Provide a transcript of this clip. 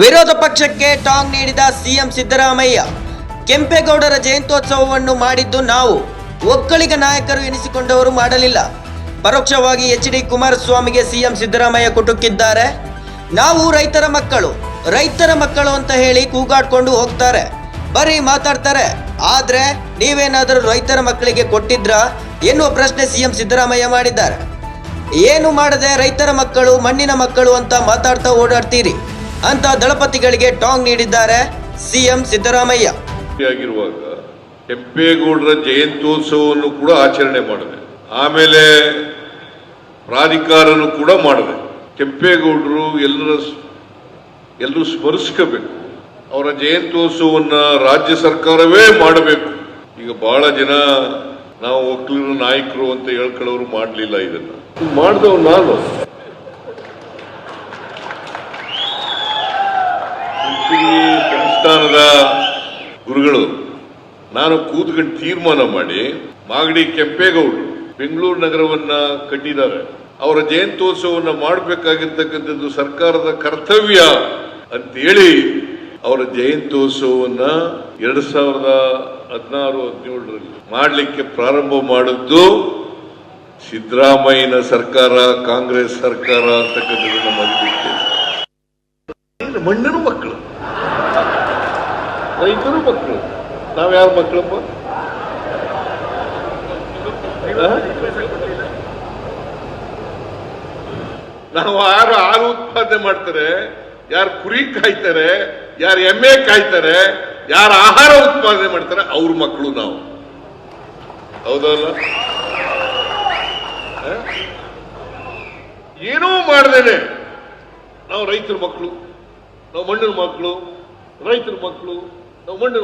ವಿರೋಧ ಪಕ್ಷಕ್ಕೆ ಟಾಂಗ್ ನೀಡಿದ ಸಿಎಂ ಸಿದ್ದರಾಮಯ್ಯ, ಕೆಂಪೇಗೌಡರ ಜಯಂತ್ಯೋತ್ಸವವನ್ನು ಮಾಡಿದ್ದು ನಾವು. ಒಕ್ಕಲಿಗ ನಾಯಕರು ಎನಿಸಿಕೊಂಡವರು ಮಾಡಲಿಲ್ಲ. ಪರೋಕ್ಷವಾಗಿ ಎಚ್ ಡಿ ಕುಮಾರಸ್ವಾಮಿಗೆ ಸಿಎಂ ಸಿದ್ದರಾಮಯ್ಯ ಕುಟುಕಿದ್ದಾರೆ. ನಾವು ರೈತರ ಮಕ್ಕಳು ರೈತರ ಮಕ್ಕಳು ಅಂತ ಹೇಳಿ ಕೂಗಾಡ್ಕೊಂಡು ಹೋಗ್ತಾರೆ. ಬರೀ ಮಾತಾಡ್ತಾರೆ. ಆದ್ರೆ ನೀವೇನಾದರೂ ರೈತರ ಮಕ್ಕಳಿಗೆ ಕೊಟ್ಟಿದ್ರಾ ಎನ್ನುವ ಪ್ರಶ್ನೆ ಸಿಎಂ ಸಿದ್ದರಾಮಯ್ಯ ಮಾಡಿದ್ದಾರೆ. ಏನು ಮಾಡದೆ ರೈತರ ಮಕ್ಕಳು, ಮಣ್ಣಿನ ಮಕ್ಕಳು ಅಂತ ಮಾತಾಡ್ತಾ ಓಡಾಡ್ತೀರಿ? ಅಂತ ದಳಪತಿಗಳಿಗೆ ಟಾಂಗ್ ನೀಡಿದ್ದಾರೆ ಸಿಎಂ ಸಿದ್ದರಾಮಯ್ಯ. ಆಗಿರುವಾಗ ಕೆಂಪೇಗೌಡರ ಜಯಂತ್ಯೋತ್ಸವವನ್ನು ಕೂಡ ಆಚರಣೆ ಮಾಡಿದೆ, ಆಮೇಲೆ ಪ್ರಾಧಿಕಾರನು ಕೂಡ ಮಾಡಿದೆ ಕೆಂಪೇಗೌಡರು ಎಲ್ಲರ ಎಲ್ಲರೂ ಸ್ಮರಿಸ್ಕೋಬೇಕು. ಅವರ ಜಯಂತ್ಯೋತ್ಸವವನ್ನು ರಾಜ್ಯ ಸರ್ಕಾರವೇ ಮಾಡಬೇಕು. ಈಗ ಬಹಳ ಜನ ನಾವು ಒಕ್ಕಲಿಗರ ನಾಯಕರು ಅಂತ ಹೇಳ್ಕೊಳ್ಳೋರು ಮಾಡಲಿಲ್ಲ ಇದನ್ನು. ಮಾಡಿದವ್ ನಾನು. ಸಂಸ್ಥಾನದ ಗುರುಗಳು, ನಾನು ಕೂತ್ಕೊಂಡು ತೀರ್ಮಾನ ಮಾಡಿ ಮಾಗಡಿ ಕೆಂಪೇಗೌಡರು ಬೆಂಗಳೂರು ನಗರವನ್ನ ಕಟ್ಟಿದ್ದಾರೆ. ಅವರ ಜಯಂತ್ಯೋತ್ಸವನ್ನ ಮಾಡಬೇಕಾಗಿರ್ತಕ್ಕಂಥದ್ದು ಸರ್ಕಾರದ ಕರ್ತವ್ಯ ಅಂತೇಳಿ ಅವರ ಜಯಂತ್ಯೋತ್ಸವವನ್ನ ಎರಡ್ ಸಾವಿರದ ಹದಿನಾರು, ಹದಿನೇಳರಲ್ಲಿ ಮಾಡಲಿಕ್ಕೆ ಪ್ರಾರಂಭ ಮಾಡಿದ್ದು ಸಿದ್ದರಾಮಯ್ಯನ ಸರ್ಕಾರ, ಕಾಂಗ್ರೆಸ್ ಸರ್ಕಾರ ಅಂತಕ್ಕಂಥದ್ದು ಮರಿಲಿಕ್ಕೆ ಮಣ್ಣಿನ ಮಕ್ಕಳು. ರೈತರು ಮಕ್ಕಳು. ನಾವು ಮಕ್ಕಳಪ್ಪ ಮಕ್ಕಳು ನಾವು ಯಾರು ಹಾಲು ಉತ್ಪಾದನೆ ಮಾಡ್ತಾರೆ, ಯಾರು ಕುರಿ ಕಾಯ್ತಾರೆ, ಯಾರು ಎಮ್ಮೆ ಕಾಯ್ತಾರೆ, ಯಾರು ಆಹಾರ ಉತ್ಪಾದನೆ ಮಾಡ್ತಾರೆ, ಅವ್ರ ಮಕ್ಕಳು ನಾವು. ಹೌದಲ್ಲ? ಏನೂ ಮಾಡ್ದೇನೆ. ನಾವು ರೈತರ ಮಕ್ಕಳು, ನಾವು ಮಣ್ಣಿನ ಮಕ್ಕಳು, ರೈತರ ಮಕ್ಕಳು ನಾವು ಮಣ್ಣಿನ